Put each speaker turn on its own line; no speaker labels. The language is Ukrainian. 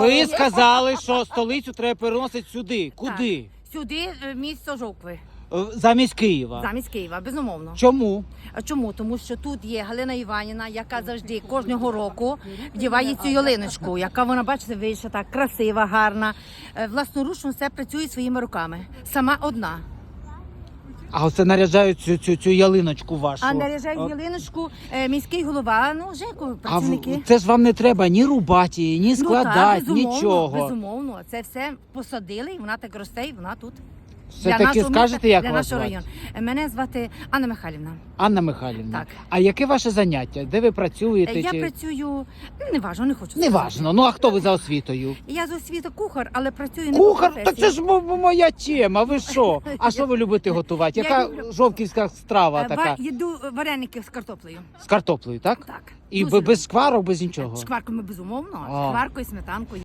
Ви сказали, що столицю треба переносити сюди. Куди?
Сюди е, місто Жовкви,
Е, Замість Києва.
замість Києва, безумовно.
Чому?
А чому? Тому що тут є Галина Іванівна, яка завжди кожного року вдіває цю ялиночку, яка вона, бачите, вийшла так красива, гарна. Е, Власноручно все працює своїми руками. Сама одна.
А оце наряджають цю, цю, цю ялиночку вашу.
А
наряджають
ялиночку е, міський голова, ну ЖЕКу,
А в-
працівники.
це ж вам не треба ні рубати її, ні
Ну, так,
складати,
безумовно,
нічого.
Безумовно, це все посадили, і вона так росте, і вона тут.
Все таки
нашого
скажете,
міста,
як
для
вас
нашого
звати?
району. Е, Мене звати Анна Михайлівна.
Анна Михайлівна.
Так.
А яке ваше заняття? Де ви працюєте?
Е, Я
чи...
працюю, не важно, не хочу.
Не
сказати.
важно. Ну а хто ви за освітою?
Я з освіти кухар, але працюю не
Кухар?
професії.
це ж мо- мо- моя тема. Ви що? А що ви любите готувати?
Я
Яка
люблю-
жовківська страва
Е,
така?
ва- Їду вареники з картоплею.
З картоплею, так?
Так.
І
Дуже
без шкварок, без нічого.
З шкварками, безумовно.
А.
Шкваркою, сметанкою.